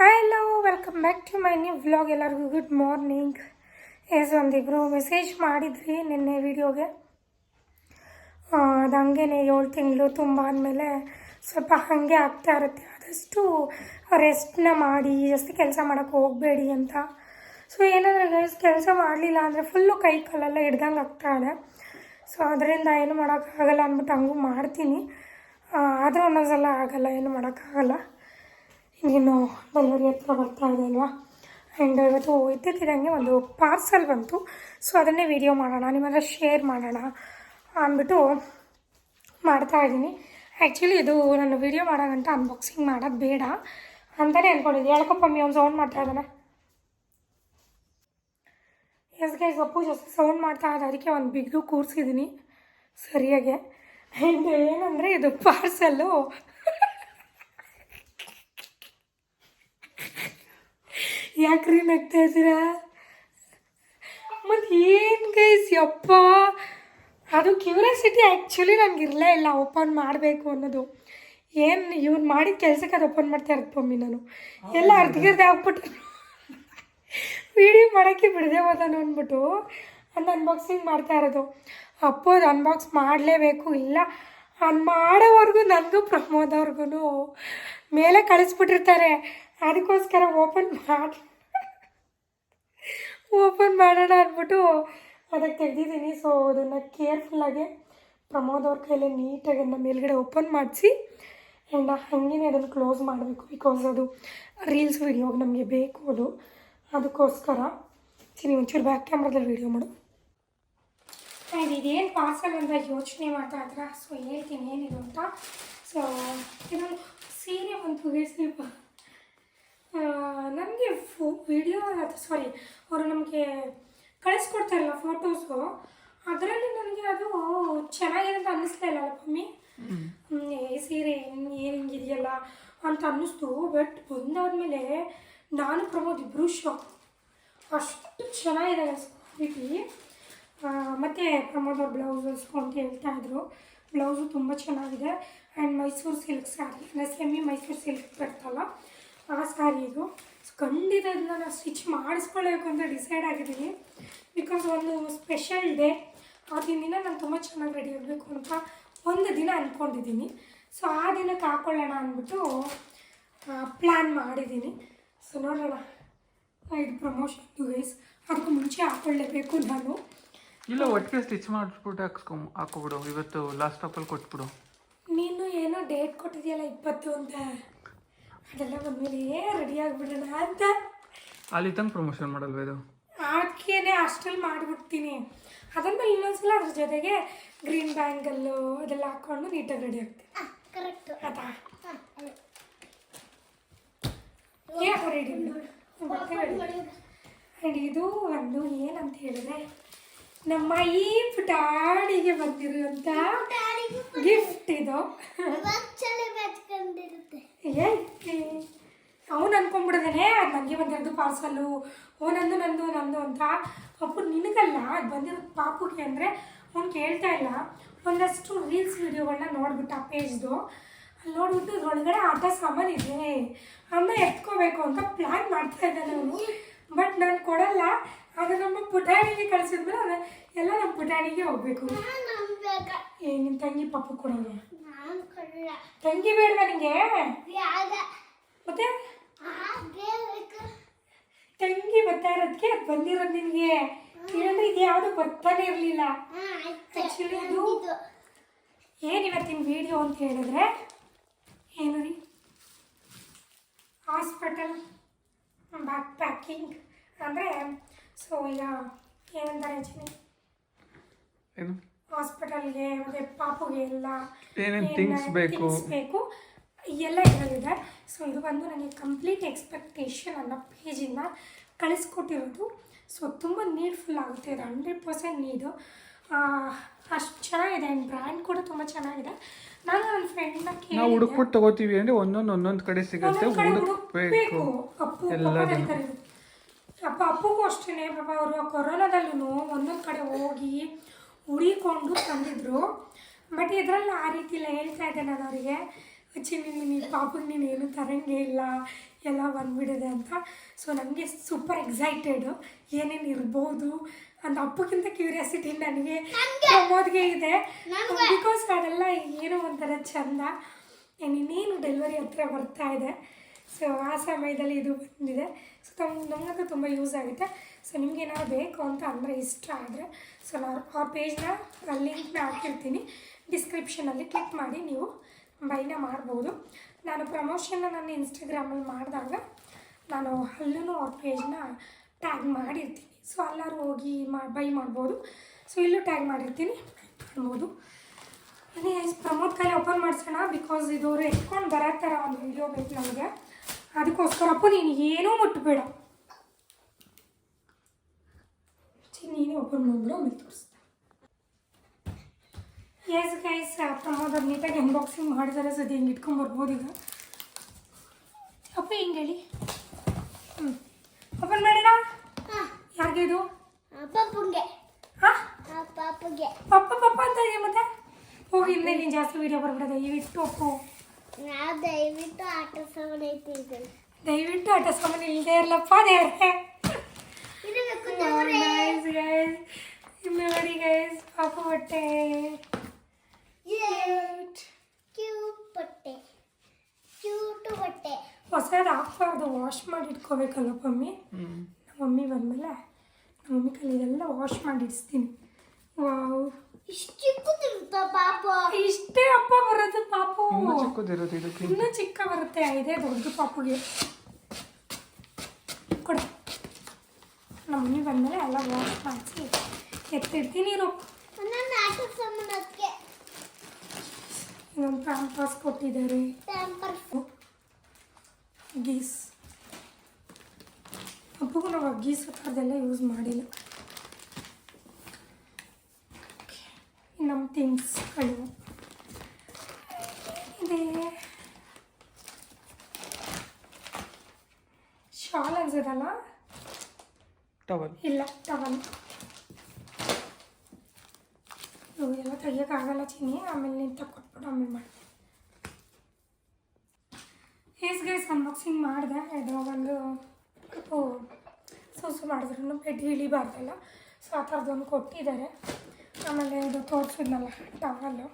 Hello welcome back to my new vlog ಎಲ್ಲರಿಗೂ good morning yes ಒಂದಿಬ್ಬರು message ಮಾಡಿದ್ರಿ ನಿನ್ನೆ ವಿಡಿಯೋಗೆ ಅದು ಹಂಗೆ ಏಳು ತಿಂಗಳು ತುಂಬ ಆದಮೇಲೆ ಸ್ವಲ್ಪ ಹಾಗೆ ಆಗ್ತಾ ಇರುತ್ತೆ. ಆದಷ್ಟು ರೆಸ್ಟ್ನ ಮಾಡಿ, ಜಾಸ್ತಿ ಕೆಲಸ ಮಾಡೋಕ್ಕೆ ಹೋಗಬೇಡಿ ಅಂತ. ಸೊ ಏನಂದರೆ ಗೈಸ್ ಕೆಲಸ ಮಾಡಲಿಲ್ಲ ಅಂದರೆ ಫುಲ್ಲು ಕೈ ಕಾಲೆಲ್ಲ ಹಿಡ್ದಂಗೆ ಆಗ್ತಾ ಇದೆ. ಸೊ ಅದರಿಂದ ಏನು ಮಾಡೋಕ್ಕಾಗಲ್ಲ ಅಂದ್ಬಿಟ್ಟು ಹಂಗೂ ಮಾಡ್ತೀನಿ. ಆದರೂ ಒಂದೊಂದ್ಸಲ ಆಗಲ್ಲ, ಏನು ಮಾಡೋಕ್ಕಾಗಲ್ಲ. ಇನ್ನೇನು ಡೆಲಿವರಿ ಹತ್ರ ಬರ್ತಾ ಇದೆ ಅಲ್ವಾ? ಆ್ಯಂಡ್ ಇವತ್ತು ಇದ್ದಕ್ಕಿದ್ದಂಗೆ ಒಂದು ಪಾರ್ಸಲ್ ಬಂತು. ಸೊ ಅದನ್ನೇ ವಿಡಿಯೋ ಮಾಡೋಣ, ನಿಮ್ಮ ಹತ್ರ ಶೇರ್ ಮಾಡೋಣ ಅಂದ್ಬಿಟ್ಟು ಮಾಡ್ತಾ ಇದ್ದೀನಿ. ಆ್ಯಕ್ಚುಲಿ ಇದು ನಾನು ವಿಡಿಯೋ ಮಾಡೋ ಗಂಟ ಅನ್ಬಾಕ್ಸಿಂಗ್ ಮಾಡೋದು ಬೇಡ ಅಂತಲೇ ಅಂದ್ಕೊಂಡಿದ್ದೆ ಹೇಳ್ಕೊಪ್ಪಮ್ಮಿ ಅವ್ನು ಸೌಂಡ್ ಮಾಡ್ತಾ ಇದ್ದಾನೆ. ಎಸ್ ಗೈಸ್ ಅಪ್ಪು ಜಾಸ್ತಿ ಸೌಂಡ್ ಮಾಡ್ತಾ ಇದ್ದ ಅದಕ್ಕೆ ಒಂದು ಬಿಗ್ಗು ಕೂರಿಸಿದ್ದೀನಿ ಸರಿಯಾಗೆ. ಆ್ಯಂಡ್ ಏನಂದರೆ ಇದು ಪಾರ್ಸಲ್ಲು ಯಾಕ್ರಿ ನಗ್ತಾ ಇದ್ದೀರಾ? ಮತ್ತು ಏನು ಗೈಸ್ ಯಪ್ಪ? ಅದು ಕ್ಯೂರಿಯಾಸಿಟಿ ಆ್ಯಕ್ಚುಲಿ ನನಗೆ ಇರಲೇ ಇಲ್ಲ ಓಪನ್ ಮಾಡಬೇಕು ಅನ್ನೋದು. ಏನು ಇವ್ನು ಮಾಡಿದ ಕೆಲಸಕ್ಕೆ ಅದು ಓಪನ್ ಮಾಡ್ತಾ ಇರೋದು ನಾನು. ಎಲ್ಲ ಅರ್ಧಗಿರ್ದೆ ಹಾಕ್ಬಿಟ್ಟು ವಿಡಿಯೋ ಮಾಡೋಕ್ಕೆ ಬಿಡದೆ ಹೋದನು ಅಂದ್ಬಿಟ್ಟು ಅದು ಅನ್ಬಾಕ್ಸಿಂಗ್ ಮಾಡ್ತಾ ಇರೋದು. ಅಪ್ಪು ಅದು ಅನ್ಬಾಕ್ಸ್ ಮಾಡಲೇಬೇಕು ಇಲ್ಲ ಅದು ಮಾಡೋವರೆಗೂ ನನಗೂ ಪ್ರಮೋದ್ ಅವ್ರಿಗೂ ಮೇಲೆ ಕಳಿಸ್ಬಿಟ್ಟಿರ್ತಾರೆ. ಅದಕ್ಕೋಸ್ಕರ ಓಪನ್ ಮಾಡಿ ಓಪನ್ ಮಾಡೋಣ ಅಂದ್ಬಿಟ್ಟು ಅದಕ್ಕೆ ತೆಗೆದಿದ್ದೀನಿ ಸೊ ಅದನ್ನು ಕೇರ್ಫುಲ್ಲಾಗಿ ಪ್ರಮೋದ್ ಅವ್ರ ಕೈಯಲ್ಲಿ ನೀಟಾಗಿ ಅದನ್ನ ಮೇಲ್ಗಡೆ ಓಪನ್ ಮಾಡಿಸಿ ಆ್ಯಂಡ್ ಹಾಗೇನೆ ಅದನ್ನು ಕ್ಲೋಸ್ ಮಾಡಬೇಕು ಬಿಕಾಸ್ ಅದು ರೀಲ್ಸ್ ವಿಡಿಯೋಗೆ ನಮಗೆ ಬೇಕು ಅದು. ಅದಕ್ಕೋಸ್ಕರ ಸರಿ, ಒಂಚೂರು ಬ್ಯಾಕ್ ಕ್ಯಾಮ್ರಾದಲ್ಲಿ ವಿಡಿಯೋ ಮಾಡು. ಆ್ಯಂಡ್ ಇದೇನು ಪಾರ್ಸಲ್ ಅಂತ ಯೋಚನೆ ಮಾಡ್ತಾ ಇದ್ರ ಸೊ ಹೇಳ್ತೀನಿ, ಏನಿದು ಅಂತ. ಸೊ ಇದೊಂದು ಸೀರೆ ಒಂದು ನನಗೆ ಫೋ ವಿಡಿಯೋ ಸಾರಿ ಅವರು ನಮಗೆ ಕಳಿಸ್ಕೊಡ್ತಾರಲ್ಲ ಫೋಟೋಸು ಅದರಲ್ಲಿ ನನಗೆ ಅದು ಚೆನ್ನಾಗಿದೆ ಅಂತ ಅನ್ನಿಸ್ತಾ ಇಲ್ಲ ಮಮ್ಮಿ ಈ ಸೀರೆ ಏನು ಹಿಂಗಿದೆಯಲ್ಲ ಅಂತ ಅನ್ನಿಸ್ತು. ಬಟ್ ಬಂದಾದಮೇಲೆ ನಾನು ಪ್ರಮೋದ್ ಇಬ್ಬರು ಶಾಕ್ ಅಷ್ಟು ಚೆನ್ನಾಗಿದೆ ಕ್ವಾಲಿಟಿ ಮತ್ತು ಪ್ರಮೋದ್ ಅವ್ರ ಬ್ಲೌಸ್ ಅಂತ ಹೇಳ್ತಾ ಇದ್ರು. ಬ್ಲೌಸು ತುಂಬ ಚೆನ್ನಾಗಿದೆ. ಆ್ಯಂಡ್ ಮೈಸೂರು ಸಿಲ್ಕ್ ಸ್ಯಾರಿ ಅಂದರೆ ಸೆಮಿ ಮೈಸೂರು ಸಿಲ್ಕ್ ಬರ್ತಲ್ಲ ಆ ಸ್ಯಾರಿ ಇದು. ಸೊ ಖಂಡಿತ ಇದನ್ನ ನಾನು ಸ್ಟಿಚ್ ಮಾಡಿಸ್ಕೊಳ್ಬೇಕು ಅಂತ ಡಿಸೈಡ್ ಆಗಿದ್ದೀನಿ. ಬಿಕಾಸ್ ಒಂದು ಸ್ಪೆಷಲ್ ಡೇ ಆ ದಿನ ನಾನು ತುಂಬ ಚೆನ್ನಾಗಿ ರೆಡಿ ಆಗಬೇಕು ಅಂತ ಒಂದು ದಿನ ಅಂದ್ಕೊಂಡಿದ್ದೀನಿ ಸೊ ಆ ದಿನಕ್ಕೆ ಹಾಕ್ಕೊಳ್ಳೋಣ ಅಂದ್ಬಿಟ್ಟು ಪ್ಲ್ಯಾನ್ ಮಾಡಿದ್ದೀನಿ. ಸೊ ನೋಡೋಣ. ಇದು ಪ್ರಮೋಷನ್ ಟು ಗೈಸ್ ಅದಕ್ಕೂ ಮುಂಚೆ ಹಾಕ್ಕೊಳ್ಳೇಬೇಕು ನಾನು. ಇಲ್ಲ ಒಟ್ಟಿಗೆ ಸ್ಟಿಚ್ ಮಾಡಿಸ್ಬಿಟ್ಟು ಹಾಕ್ಸ್ಕೊ ಹಾಕೋಬಿಡು ಇವತ್ತು ಲಾಸ್ಟ್ ಆಫಲ್ಲಿ ಕೊಟ್ಬಿಡು. ನೀನು ಏನೋ ಡೇಟ್ ಕೊಟ್ಟಿದೆಯಲ್ಲ ಇಪ್ಪತ್ತು ಅಂತ. ಅದೆಲ್ಲ ಬಂದ್ಮೇಲೆ ರೆಡಿ ಆಗಿಬಿಡೋಣ ಅಂತ. ಅಲ್ಲಿ ತಂಗ ಪ್ರಮೋಷನ್ ಮಾಡಲ್ವ ಇದು? ಅದಕ್ಕೇನೆ ಅಷ್ಟಲ್ಲಿ ಮಾಡಿಬಿಡ್ತೀನಿ. ಅದಾದ್ಮೇಲೆ ಇನ್ನೊಂದ್ಸಲ ಅದ್ರ ಜೊತೆಗೆ ಗ್ರೀನ್ ಬ್ಯಾಂಗಲ್ಲು ಅದೆಲ್ಲ ಹಾಕ್ಕೊಂಡು ನೀಟಾಗಿ ರೆಡಿ ಆಗ್ತೀನಿ. ಕರೆಕ್ಟ್ ಆಯ್ತಾ? ಯಾಕೆ ರೆಡಿ ಆ್ಯಂಡ್ ಇದು ಒಂದು ಏನಂತ ಹೇಳಿದ್ರೆ ನಮ್ಮ ಈ ಪುಟಾಣಿಗೆ ಬಂದಿರುವಂಥ ಗಿಫ್ಟ್ ಇದು. ಬೆಚ್ಕೊಂಡಿರುತ್ತೆ ಅವನು ಅನ್ಕೊಂಡ್ಬಿಡದೇನೆ ಅದು ನನಗೆ ಬಂದಿರೋದು ಪಾರ್ಸಲ್ಲು ಓ ನಂದು ನಂದು ನಂದು ಅಂತ. ಅಪ್ಪು ನಿನಗಲ್ಲ ಅದು ಬಂದಿರೋದು ಪಾಪುಗೆ ಅಂದರೆ ಅವ್ನು ಕೇಳ್ತಾ ಇಲ್ಲ. ಒಂದಷ್ಟು ರೀಲ್ಸ್ ವೀಡಿಯೋಗಳನ್ನ ನೋಡ್ಬಿಟ್ಟು ಆ ಪೇಜ್ದು. ಅಲ್ಲಿ ನೋಡ್ಬಿಟ್ಟು ಒಳಗಡೆ ಆಟ ಸಾಮಾನು ಇದೆ. ಅಮ್ಮ ಎತ್ಕೋಬೇಕು ಅಂತ ಪ್ಲ್ಯಾನ್ ಮಾಡ್ತಾ ಇದ್ದಾನೆ ಅವನು. ಬಟ್ ನಾನು ಕೊಡಲ್ಲ. ಅದು ನಮ್ಮ ಪುಟಾಣಿಗೆ ಕಳಿಸಿದ್ಮೇಲೆ ಅದು ಎಲ್ಲ ನಮ್ಮ ಪುಟಾಣಿಗೆ ಹೋಗ್ಬೇಕು. ಏ ನಿನ್ನ ತಂಗಿ ಪಾಪು ಕೊಡೋದು. ತಂಗಿ ಬೇಡವಾ ನಿಂಗೆ? ಯಾವ್ದ? ಮತ್ತೆ. ತಂಗಿ ಬರ್ತಾ ಇರೋದಕ್ಕೆ ಅದು ಬಂದಿರೋದು ನಿನಗೆ. ಇಲ್ಲಾಂದ್ರೆ ಇದು ಯಾವುದು ಬರ್ತಾನೆ ಇರಲಿಲ್ಲ. ಇದು ಇದು ಏನು ಇವತ್ತಿನ ವಿಡಿಯೋ ಅಂತ ಹೇಳಿದ್ರೆ ಏನು ರೀ? ಹಾಸ್ಪಿಟಲ್ ಬ್ಯಾಕ್ ಪ್ಯಾಕಿಂಗ್ ಅಂದರೆ ಸೊ ಈಗ ಏನಂತಾರೆ ರಚನೆ ಏನು? ಹಾಸ್ಪಿಟಲ್ಗೆ ಮತ್ತು ಪಾಪುಗೆ ಎಲ್ಲ ಏನೇನ್ ಬೇಕು? ಬೇಕು? ಎಲ್ಲ ಇದರಲ್ಲಿದೆ. ಸೊ ಇದು ಬಂದು ನನಗೆ ಕಂಪ್ಲೀಟ್ ಎಕ್ಸ್ಪೆಕ್ಟೇಷನ್ ಅನ್ನೋ ಪೇಜಿಂದ ಕಳಿಸ್ಕೊಟ್ಟಿರೋದು. ಸೊ ತುಂಬ ನೀಡ್ಫುಲ್ ಆಗುತ್ತೆ. ಇದು ಹಂಡ್ರೆಡ್ ಪರ್ಸೆಂಟ್ ನೀಡು ಅಷ್ಟು ಚೆನ್ನಾಗಿದೆ. ಆ್ಯಂಡ್ ಬ್ರ್ಯಾಂಡ್ ಕೂಡ ತುಂಬ ಚೆನ್ನಾಗಿದೆ. ನಾನು ನನ್ನ ಫ್ರೆಂಡ್ನ ನಾವು ಕೇಳಿದ್ದೆ. ಹುಡುಕ್ಬಿಟ್ಟು ತಗೋತೀವಿ ಅಂದರೆ ಒಂದೊಂದು ಒಂದೊಂದು ಕಡೆ ಸಿಗುತ್ತೆ. ಹುಡುಕ್ಬೇಕು ಅಪ್ಪು ಅಪ್ಪ ಅಪ್ಪಗೂ ಅಷ್ಟೇ ಪಾಪ ಅವರು ಕೊರೋನಾದಲ್ಲೂ ಒಂದೊಂದು ಕಡೆ ಹೋಗಿ ಹುಡಿಕೊಂಡು ತಂದಿದ್ರು. ಬಟ್ ಇದರಲ್ಲಿ ಆ ರೀತಿ ಇಲ್ಲ ಹೇಳ್ತಾ ಇದ್ದೆ ನಾನು ಅವರಿಗೆ. ಅಚ್ಚಿ ನೀನು ಪಾಪಗೆ ನೀನು ಏನು ತರಂಗೇ ಇಲ್ಲ. ಎಲ್ಲ ಬಂದ್ಬಿಡಿದೆ ಅಂತ. ಸೊ ನನಗೆ ಸೂಪರ್ ಎಕ್ಸೈಟೆಡು ಏನೇನು ಇರ್ಬೋದು ಅಂತ ಅಪ್ಪಕ್ಕಿಂತ ಕ್ಯೂರಿಯಾಸಿಟಿ ನನಗೆ ಪ್ರಮೋದ್ಗೆ ಇದೆ. ಬಿಕಾಸ್ ಅದೆಲ್ಲ ಏನೋ ಒಂಥರ ಚಂದ. ಇನ್ನೇನು ಡೆಲಿವರಿ ಹತ್ರ ಬರ್ತಾ ಇದೆ. ಸೊ ಆ ಸಮಯದಲ್ಲಿ ಇದು ಬಂದಿದೆ. ಸೊ ತಮ್ಮ ನಮಗಂತೂ ತುಂಬ ಯೂಸ್ ಆಗುತ್ತೆ. ಸೊ ನಿಮ್ಗೆ ಏನಾದ್ರು ಬೇಕು ಅಂತ ಅಂದರೆ ಇಷ್ಟ ಆದರೆ ಸೊ ನಾನು ಆ ಪೇಜ್ನ ಲಿಂಕ್ನ ಹಾಕಿರ್ತೀನಿ. ಡಿಸ್ಕ್ರಿಪ್ಷನಲ್ಲಿ ಕ್ಲಿಕ್ ಮಾಡಿ ನೀವು ಬೈನ ಮಾಡ್ಬೋದು. ನಾನು ಪ್ರಮೋಷನ್ನ ನನ್ನ ಇನ್ಸ್ಟಾಗ್ರಾಮಲ್ಲಿ ಮಾಡಿದಾಗ, ನಾನು ಅಲ್ಲೂ ಅವ್ರ ಪೇಜ್ನ ಟ್ಯಾಗ್ ಮಾಡಿರ್ತೀನಿ. ಸೊ ಎಲ್ಲರೂ ಹೋಗಿ ಮಾ ಬೈ ಮಾಡ್ಬೋದು. ಸೊ ಇಲ್ಲೂ ಟ್ಯಾಗ್ ಮಾಡಿರ್ತೀನಿ. ಮಾಡ್ಬೋದು. ಅದೇ ಪ್ರಮೋದ್ ಕೈಲಿ ಓಪನ್ ಮಾಡಿಸೋಣ ಬಿಕಾಸ್ ಇದು ಅವರು ಎತ್ಕೊಂಡು ಬರೋ ಥರ ಒಂದು ವಿಡಿಯೋ ಬೇಕು ನಮಗೆ. ಅದಕ್ಕೋಸ್ಕರ ಅಪ್ಪ ನೀನು ಏನೂ ಮುಟ್ಟಬೇಡ ನೀನೇ ಓಪನ್ ಮಾಡಿಬಿಡು ಆಮೇಲೆ ತೋರಿಸ್ತಾ ಎಸ್ ಗೈಸ್ ಪ್ರಮೋದ್ ಅದು ನೀಟಾಗಿ ಅನ್ಬಾಕ್ಸಿಂಗ್ ಮಾಡಿದ್ದಾರೆ ಸದ್ಯ ಹಿಂಗೆ ಇಟ್ಕೊಂಡು ಬರ್ಬೋದು ಈಗ. ಅಪ್ಪ ಹಿಂಗೆ ಹೇಳಿ. ಹ್ಞೂ ಓಪನ್ ಮಾಡೋಣ ಯಾರಿಗೆ ಇದು? ಪಪ್ಪುಗೆ ಹಾಂ? ಪಪ್ಪುಗೆ ಪಪ್ಪ ಪಪ್ಪ ಅಂತ ಇದೆ ಮತ್ತೆ? ಹೋಗಿ ಇಲ್ಲೇ ನೀನು ಜಾಸ್ತಿ ವೀಡಿಯೋ ಬರ್ಬಿಡೋದು ದಯವಿಟ್ಟು ಅಪ್ಪು. ನಾವು ದಯವಿಟ್ಟು ಆಟ ಸಾಮಾನು ಐತಿ ದಯವಿಟ್ಟು ಆಟ ಸಾಮಾನು ಇಲ್ಲದೆ ಇರಲಪ್ಪ ದೇವ್ರೆ. ಇದು ಬೇಕು ಗೈಸ್ ಗೈಸ್ ನೋಡಿ ಗೈಸ್ ಪಾಪ ಬಟ್ಟೆ ಕ್ಯೂಟ್ ಬಟ್ಟೆ ಕ್ಯೂಟ್ ಬಟ್ಟೆ ಹೊಸದು ಹಾಕ್ಬಾರ್ದು. ವಾಶ್ ಮಾಡಿ ಇಟ್ಕೋಬೇಕಲ್ಲ ಮಮ್ಮಿ? ಹ್ಞೂ ನಮ್ಮ ಮಮ್ಮಿ ಬಂದಮೇಲೆ ನಮ್ಮ ಮಮ್ಮಿ ಕೈಲಿ ಇದೆಲ್ಲ ವಾಶ್ ಮಾಡಿ ಇಡಿಸ್ತೀನಿ. ವಾವ್ ಇಷ್ಟು ಚಿಕ್ಕದಿರುತ್ತ ಪಾಪ? ಇಷ್ಟೇ ಅಪ್ಪ ಬರೋದು ಪಾಪು. ಇನ್ನೂ ಚಿಕ್ಕದಿರೋದು ಇದಕ್ಕೆ. ಇನ್ನೂ ಚಿಕ್ಕ ಬರುತ್ತೆ. ಇದೇ ದೊಡ್ಡ ಪಾಪುಗೆ. ಕೊಡು. ನಮ್ಮ ಮಮ್ಮಿ ಬಂದಮೇಲೆ ಎಲ್ಲ ವಾಶ್ ಮಾಡಿಸಿ ಎತ್ತಿರ್ತೀನಿ ಇರು ಇನ್ನೊಂದು ಪ್ಯಾಂಪರ್ಸ್ ಕೊಟ್ಟಿದ್ದಾರೆ. ಗೀಸ್. ಅಪ್ಪಗೂ ನಾವು ಗೀಸ್ ಅದೆಲ್ಲ ಯೂಸ್ ಮಾಡಿಲ್ಲ. ನಮ್ಮ ಥಿಂಗ್ಸ್ಗಳು ಇದೆ ಶಾಲ್ ಅನ್ಸದಲ್ಲ ಟವಲ್ ಇಲ್ಲ ಟವಲ್ ಎಲ್ಲ ತೆಗಿಯೋಕ್ಕಾಗಲ್ಲ ಚಿನ್ನಿ, ಆಮೇಲೆ ನೀನು ತಕ್ಕೊಟ್ಬಿಟ್ಟು ಆಮೇಲೆ ಮಾಡಿ ಹೇಸ್ ಗೈಸ್ ಅನ್ಬಾಕ್ಸಿಂಗ್ ಮಾಡಿದೆ. ಇದು ಒಂದು ಸೂಸು ಮಾಡಿದ್ರು ಬೆಡ್ ಇಳಿಬಾರ್ದಲ್ಲ ಸೊ ಆ ಥರದ್ದೊಂದು ಕೊಟ್ಟಿದ್ದಾರೆ. ಆಮೇಲೆ ಇದು ತೋರಿಸಿದ್ನಲ್ಲ ಟವಲ್ಲು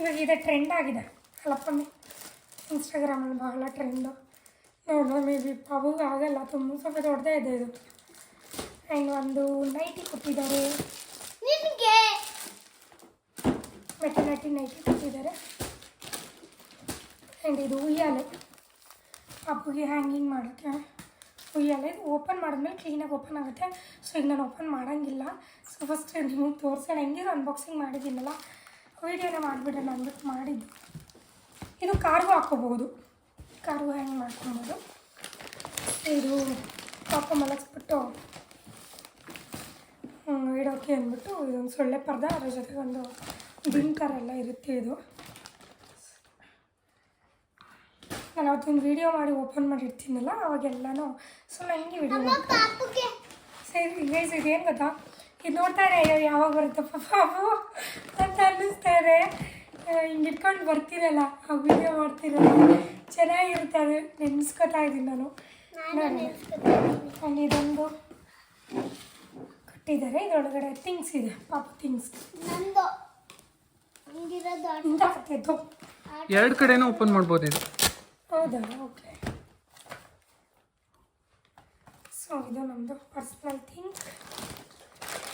ಇವಾಗ ಇದೆ ಟ್ರೆಂಡ್ ಆಗಿದೆ. ಅಲ್ಲಪ್ಪ ಇನ್ಸ್ಟಾಗ್ರಾಮಲ್ಲಿ ಬಹಳ ಟ್ರೆಂಡು ನೋಡುವ ಮೇ ಬಿ ಪಾಪುಗೆ ಆಗಲ್ಲ ತುಂಬ ಸ್ವಲ್ಪ ದೊಡ್ಡದೇ ಇದೆ ಇದು. ಆ್ಯಂಡ್ ಒಂದು ನೈಟಿ ಕೊಟ್ಟಿದ್ದಾರೆ. ನಿಮಗೆ ಮೆಟರ್ನಿಟಿ ನೈಟಿ ಕೊಟ್ಟಿದ್ದಾರೆ. ಆ್ಯಂಡ್ ಇದು ಉಯ್ಯಾಲೆ. ಪಾಪುಗೆ ಹ್ಯಾಂಗಿಂಗ್ ಮಾಡೋಕ್ಕೆ ಉಯ್ಯಾಲೆ ಇದು ಓಪನ್ ಮಾಡಿದ್ಮೇಲೆ ಕ್ಲೀನಾಗಿ ಓಪನ್ ಆಗುತ್ತೆ. ಸೊ ಈಗ ನಾನು ಓಪನ್ ಮಾಡೋಂಗಿಲ್ಲ. ಸೊ ಫಸ್ಟ್ ನಿಮಗೆ ತೋರಿಸೋಣ. ಹೆಂಗೆ ಅನ್ಬಾಕ್ಸಿಂಗ್ ಮಾಡಿದ್ದೀನಲ್ಲ. ವೀಡಿಯೋನ ಮಾಡಿಬಿಡೋಣ ಅಂದ್ಬಿಟ್ಟು ಮಾಡಿದ್ದು. ಇದು ಕಾರ್ಗೂ ಹಾಕೋಬೋದು ಕಾರ್ಗೂ ಹ್ಯಾಂಗ್ ಮಾಡ್ಕೊಬೋದು. ಇದು ಪಾಪ ಮಲಗಿಸ್ಬಿಟ್ಟು ಇಡೋಕೆ ಅಂದ್ಬಿಟ್ಟು ಇದೊಂದು ಸೊಳ್ಳೆ ಪರ್ದ ಅದ್ರ ಜೊತೆಗೆ ಒಂದು ಡಿಂಕರ್ ಎಲ್ಲ ಇರುತ್ತೆ ಇದು. ನಾನು ಅವತ್ತೊಂದು ವಿಡಿಯೋ ಮಾಡಿ ಓಪನ್ ಮಾಡಿರ್ತೀನಲ್ಲ ಅವಾಗೆಲ್ಲನೂ ಸೊ ನನಗೆ ವಿಡಿಯೋ ಸರಿ ಗೈಸ್ ಇದೇನು ಗೊತ್ತಾ? ಇದು ನೋಡ್ತಾರೆ ಅಯ್ಯೋ ಯಾವಾಗ ಬರುತ್ತಪ್ಪ ಪಾಪು ಅಂತ ಅನ್ನಿಸ್ತಾ ಇದೆ. ಹಿಂಗೆ ಇಟ್ಕೊಂಡು ಬರ್ತೀರಲ್ಲ ಆ ವೀಡಿಯೋ ಮಾಡ್ತೀರಲ್ಲ ಅದು ನೆನೆಸ್ಕೊತಾ ಇದ್ದೀನಿ ನಾನು. ಅಲ್ಲಿ ಇದೊಂದು ಕಟ್ಟಿದ್ದಾರೆ. ಇದರೊಳಗಡೆ ಥಿಂಗ್ಸ್ ಇದೆ. ಪಾಪ ಥಿಂಗ್ಸ್ ನಂದು. ಹಂಗಿರೋದು ಆಟ. ಇಂಥ ಆಗ್ತಾಯಿತ್ತು ಎರಡು ಕಡೆನೂ ಓಪನ್ ಮಾಡ್ಬೋದು ಇದು. ಹೌದಾ? ಓಕೆ ಸೊ ಇದು ನಮ್ಮದು ಪರ್ಸ್ನಲ್ ಥಿಂಗ್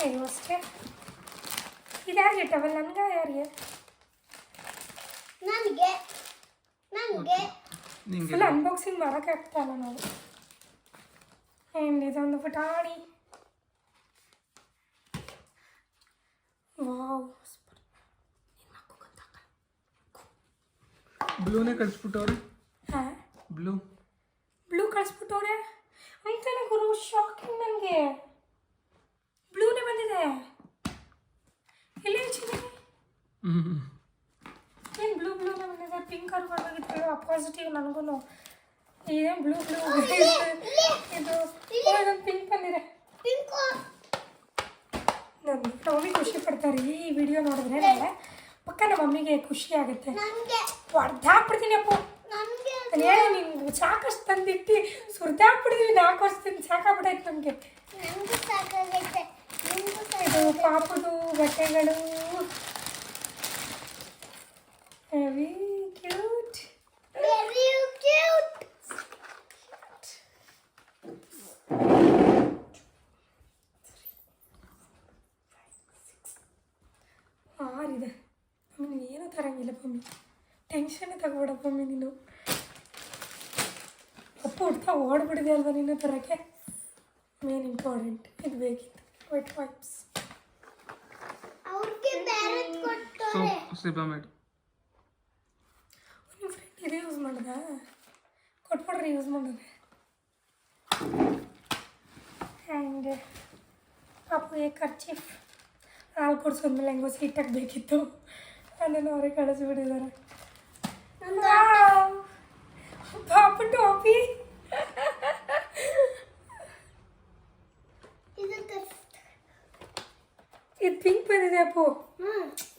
ಇದು ಅಷ್ಟೇ. ಇದು ಯಾರಿಗೆ ಟವಲ್ ನನಗೆ ಯಾರಿಗೆ? ನನಗೆ. ನನಗೆ. ನಿಂಗೆ ಫುಲ್ ಅನ್ಬಾಕ್ಸಿಂಗ್ ಮಾಡೋಕ್ಕೆ ಆಗ್ತಾ ಇಲ್ಲ ನಾವು. ಆ್ಯಂಡ್ ಇದೊಂದು ಪುಟಾಣಿ? ವಾವ್ ಬ್ಲೂನೇ ಕಳಿಸ್ಬಿಟ್ಟವ್ರೆ. ಹಾಂ? ಬ್ಲೂ. ಬ್ಲೂ ಕಳಿಸ್ಬಿಟ್ಟವ್ರೆ? ಅಂತಾನೆ ಗುರು ಶಾಕಿಂಗ್ ನನಗೆ ಬ್ಲೂನೇ ಬಂದಿದೆ. ಎಲ್ಲಿ ಹ್ಞೂ ಏನು ಬ್ಲೂ ಬ್ಲೂನೇ ಬಂದಿದೆ ಪಿಂಕ್ ಅವ್ರು ಬಂದಾಗಿತ್ತು ಪಾಸಿಟಿವ್ ನನಗೂ ಇದೇನು ಬ್ಲೂ ಬ್ಲೂ ಇದು ಇದೊಂದು ಪಿಂಕ್ ಬಂದಿದೆ. ನನ್ನ ಮಮ್ಮಿ ಖುಷಿ ಪಡ್ತಾರೆ ಈ ವಿಡಿಯೋ ನೋಡಿದ್ರೆ ನಾಳೆ. ಪಕ್ಕ ನಮ್ಮ ಮಮ್ಮಿಗೆ ಖುಷಿ ಆಗುತ್ತೆ. ಹೊಡ್ದಾಕ್ಬಿಡ್ತೀನಿ ಅಪ್ಪು. ಹೇಳಿ ನಿನ್ಗೆ ಸಾಕಷ್ಟು ತಂದಿಟ್ಟು ಸುರಿದಾಕ್ಬಿಡ್ತೀನಿ ನಾಲ್ಕು ವರ್ಷದಿಂದ ಸಾಕಾಗ್ಬಿಟ್ಟೈತೆ ನಮಗೆ. ಇದು ಪಾಪದು ಬಟ್ಟೆಗಳು ವೆರಿ ಕ್ಯೂಟ್ ವೆರಿ ಕ್ಯೂಟ್ ಆರಿದೆ ಮಮ್ಮಿ ನೀನು ಏನೂ ತರಂಗಿಲ್ಲ ಮಮ್ಮಿ ಮಮ್ಮಿ ನೀನು. ಅಪ್ಪ ಹುಡ್ತಾ ಓಡ್ಬಿಡಿದೆ ಅಲ್ವಾ ನೀನು ತರಕ್ಕೆ? ಮೇನ್ ಇಂಪಾರ್ಟೆಂಟ್ ಇದು ಬೇಕಿತ್ತು. ವೆಟ್ ವೈಪ್ಸ್ ನಿಮ್ಮ ಫ್ರೆಂಡ್ ಇದೇ ಯೂಸ್ ಮಾಡ್ದ? ಕೊಟ್ಬಿಡ್ರಿ ಯೂಸ್ ಮಾಡಿದ್ರೆ ಆ್ಯಂಡ್ ಪಾಪುಗೆ ಖರ್ಚೀಫ್ ಹಾಲು ಕುಡ್ಸೋದ್ಮೇಲೆ ಹೆಂಗೋ ಸೀಟಾಗಿ ಬೇಕಿತ್ತು. ಅದನ್ನು ಅವ್ರಿಗೆ ಕಳಿಸ್ಬಿಟ್ಟಿದ್ದಾರೆ. ಪಾಪು ಟೋಪಿ ಇದು ಪಿಂಕ್ ಬಂದಿದೆ ಅಪ್ಪು.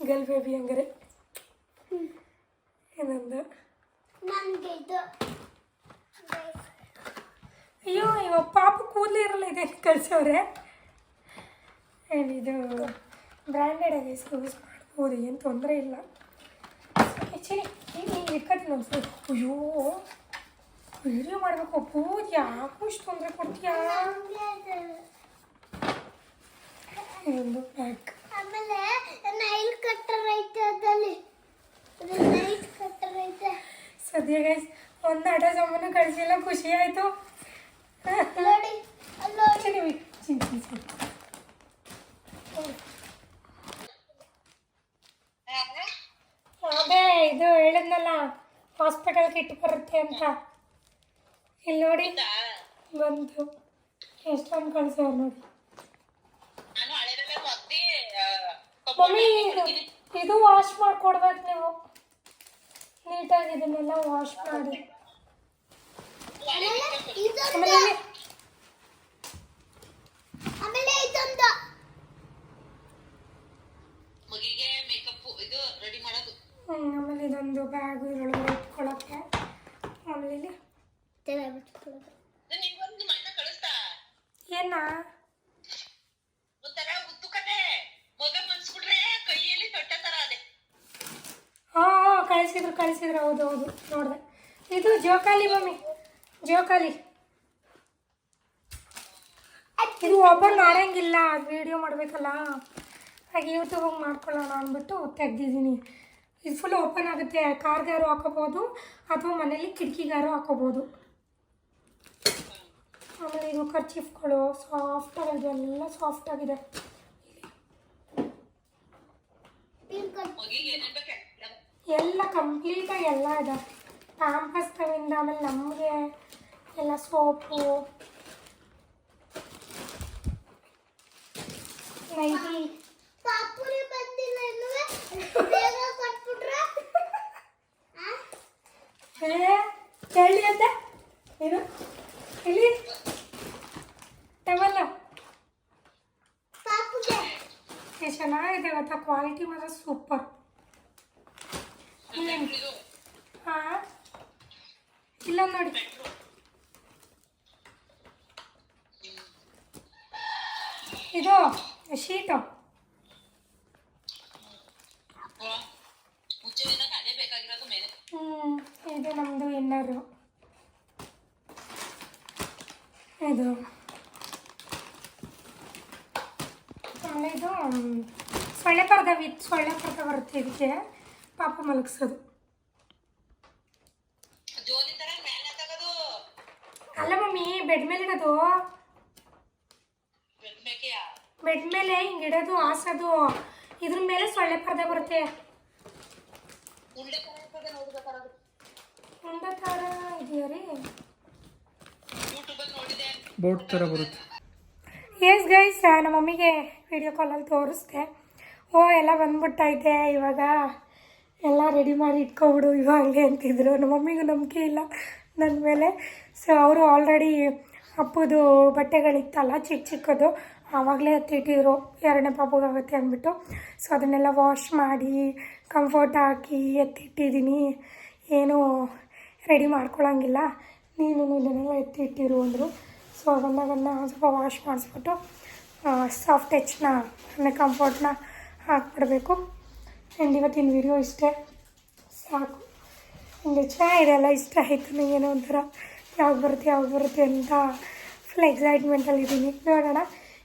ಗರ್ಲ್ ಬೇಬಿ ಹಂಗಾರೆ. ಏನಂದ? ಅಯ್ಯೋ ಇವಾಗ ಪಾಪ ಕೂದಲೇ ಇರಲ್ಲ ಇದೆ ಕಳ್ಸವ್ರೆ. ಏನಿದು ಬ್ರ್ಯಾಂಡೆಡ್ ಆಗಿ ಯೂಸ್ ಮಾಡ್ಬೋದು ಏನು ತೊಂದರೆ ಇಲ್ಲ. ಆ್ಯಕ್ಚುಲಿ ನೀನು ಇಟ್ಕೊತೀನಿ ಒಂದ್ಸಲ ಅಯ್ಯೋ ವಿಡಿಯೋ ಮಾಡಬೇಕು? ಅಪ್ಪು ಯಾಕೋ ಇಷ್ಟು ತೊಂದರೆ ಕೊಡ್ತೀಯಾ? ಒಂದು ಬ್ಯಾಗ್ ಆಮೇಲೆ ನೈಲ್ ಕಟ್ಟರ್ ಐತೆ ಅದಲ್ಲಿ ಅದು ನೈಲ್ ಕಟ್ಟರ್ ಐತೆ. ಸದ್ಯ ಗೈಸ್ ಒಂದು ಆಟ ಸಾಮಾನು ಕಳಿಸಿಲ್ಲ ಖುಷಿ ಆಯಿತು. ನೋಡಿ ನೋಡಿ ಅದೇ ಇದು ಹೇಳಿದ್ನಲ್ಲ ಹಾಸ್ಪಿಟಲ್ಗೆ ಇಟ್ಟು ಬರುತ್ತೆ ಅಂತ ಇಲ್ಲಿ ನೋಡಿ. ಬಂತು ಎಷ್ಟೊಂದು ಕಳ್ಸವ್ರು ನೋಡಿ. ನಾನು ಹಳೆದೆಲ್ಲ ಒಗ್ದಿ ಮಮ್ಮಿ ಇದು ವಾಶ್ ಮಾಡ್ಕೊಡ್ಬೇಕು ನೀವು. ನೀಟಾಗಿ ಇದನ್ನೆಲ್ಲ ವಾಶ್ ಮಾಡಿ ಆಮೇಲೆ ಇದೊಂದು. ಬ್ಯಾಗ್ ಅದೇ. ಹಾಂ ಕಳಿಸಿದ್ರು ಕಳಿಸಿದ್ರು ಹೌದು ಹೌದು ನೋಡಿದೆ. ಇದು ಜೋಕಾಲಿ ಮಮ್ಮಿ ಜೋಕಾಲಿ. ಇದು ಓಪನ್ ಮಾಡಂಗಿಲ್ಲ ವಿಡಿಯೋ ಮಾಡಬೇಕಲ್ಲ. ಹಾಗೆ ಯೂಟ್ಯೂಬಿಗೆ ಮಾಡ್ಕೊಳ್ಳೋಣ ಅಂದ್ಬಿಟ್ಟು ತೆಗ್ದಿದ್ದೀನಿ. ಇದು ಫುಲ್ ಓಪನ್ ಆಗುತ್ತೆ. ಕಾರ್ಗಾರು ಹಾಕೋಬೋದು ಅಥವಾ ಮನೇಲಿ ಕಿಟಕಿಗಾರು ಹಾಕೋಬೋದು. ಆಮೇಲೆ ಇದು ಕರ್ಚಿಫ್ಗಳು ಸಾಫ್ಟ್ ಆಗಿದೆ ಎಲ್ಲ ಸಾಫ್ಟ್ ಆಗಿದೆ. ಮಗಿಗೆ ಏನೇನ್ ಬೇಕು? ಎಲ್ಲ ಕಂಪ್ಲೀಟಾಗಿ ಎಲ್ಲ ಇದೆ. ಪ್ಯಾಂಪಸ್ ತವಿಂದ ಆಮೇಲೆ ನಮಗೆ ಎಲ್ಲ ಸೋಪು ನೈಟಿ ಹೇಳಿ ಅಂತ? ಏನು? ಇಲ್ಲಿ ಪಾಪುಗೆ. ಎಷ್ಟು ಚೆನ್ನಾಗಿದೆ ಗೊತ್ತಾ ಕ್ವಾಲಿಟಿ ಮಾತ್ರ ಸೂಪರ್ ಹಾಂ ಇಲ್ಲ ನೋಡಿ. ಇದು ಶೀಟು ಇದು ನಮ್ಮದು ಇನ್ನರು ಇದು. ಆಮೇಲೆ ಇದು ಸೊಳ್ಳೆ ಪರ್ದ ವಿತ್ ಸೊಳ್ಳೆ ಪರ್ದ ಬರುತ್ತೆ ಇದಕ್ಕೆ. ಪಾಪ ಮಲಗಿಸೋದು. ಜೋಲಿ ತರ ಮೇಲೆ ತಗೋದು. ಅಲ್ಲ ಮಮ್ಮಿ ಬೆಡ್ ಮೇಲೆ ಇಡೋದು. ಬೆಡ್ ಮೇಲೆ ಹಿಂಗೆ ಇಡೋದು ಹಾಸೋದು. ಇದ್ರ ಮೇಲೆ ಸೊಳ್ಳೆ ಪರ್ದೆ ಬರುತ್ತೆ. ಬೋಟ್ ಥರ ಬರುತ್ತೆ. ಎಸ್ ಗೈಸ್ ನಮ್ಮ ಮಮ್ಮಿಗೆ ವಿಡಿಯೋ ಕಾಲಲ್ಲಿ ತೋರಿಸ್ದೆ. ಓ, ಎಲ್ಲ ಬಂದ್ಬಿಟ್ಟೈತೆ, ಇವಾಗ ಎಲ್ಲ ರೆಡಿ ಮಾಡಿ ಇಟ್ಕೊಬಿಡು ಇವಾಗಲೇ ಅಂತಿದ್ರು. ನಮ್ಮ ಮಮ್ಮಿಗೂ ನಂಬಿಕೆ ಇಲ್ಲ ನನ್ನ ಮೇಲೆ. ಸೊ ಅವರು ಆಲ್ರೆಡಿ ಅಪ್ಪದು ಬಟ್ಟೆಗಳಿತ್ತಲ್ಲ, ಚಿಕ್ಕ ಚಿಕ್ಕದು, ಆವಾಗಲೇ ಎತ್ತಿಟ್ಟಿದ್ರು. ಎರಡನೇ ಪಾಪಗಾಗುತ್ತೆ ಅಂದ್ಬಿಟ್ಟು. ಸೊ ಅದನ್ನೆಲ್ಲ ವಾಶ್ ಮಾಡಿ ಕಂಫರ್ಟ್ ಹಾಕಿ ಎತ್ತಿಟ್ಟಿದ್ದೀನಿ ಏನು ರೆಡಿ ಮಾಡ್ಕೊಳಂಗಿಲ್ಲ. ನೀನು ಇದನ್ನೆಲ್ಲ ಎತ್ತಿಟ್ಟಿರು ಅಂದರು. ಸೊ ಅದನ್ನ ಸ್ವಲ್ಪ ವಾಶ್ ಮಾಡಿಸ್ಬಿಟ್ಟು ಸಾಫ್ಟ್ ಟಚ್ನ ಅಂದರೆ ಕಂಫರ್ಟ್ನ ಹಾಕ್ಬಿಡ್ಬೇಕು. ಆ್ಯಂಡ್ ಇವತ್ತಿನ ವಿಡಿಯೋ ಇಷ್ಟೇ. ಸಾಕು. ನಿಮಗೆ ಚೆನ್ನಾಗಿದೆ ಅಲ್ಲ, ಇಷ್ಟ ಆಯಿತು ನನಗೇನೋ ಒಂಥರ. ಯಾವಾಗ ಬರುತ್ತೆ ಯಾವಾಗ ಬರುತ್ತೆ ಅಂತ ಫುಲ್ ಎಕ್ಸೈಟ್ಮೆಂಟಲ್ಲಿ ಇದ್ದೀನಿ ನೋಡೋಣ.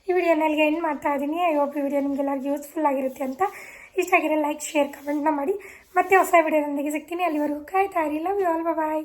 ಈ ವಿಡಿಯೋನ ಅಲ್ಲಿಗೆ ಎಂಡ್ ಮಾಡ್ತಾ ಇದ್ದೀನಿ ಐ ಹೋಪ್ ಈ ವಿಡಿಯೋ ನಿಮಗೆಲ್ಲರಿಗೂ ಯೂಸ್ಫುಲ್ ಆಗಿರುತ್ತೆ ಅಂತ. ಇಷ್ಟ ಆಗಿರೋ ಲೈಕ್ ಶೇರ್ ಕಮೆಂಟ್ನ ಮಾಡಿ. ಮತ್ತೆ ಹೊಸ ವಿಡಿಯೋದೊಂದಿಗೆ ಸಿಗ್ತೀನಿ. ಅಲ್ಲಿವರೆಗೂ ಕಾಯ್ತಾ ಇರಿ. Love you all bye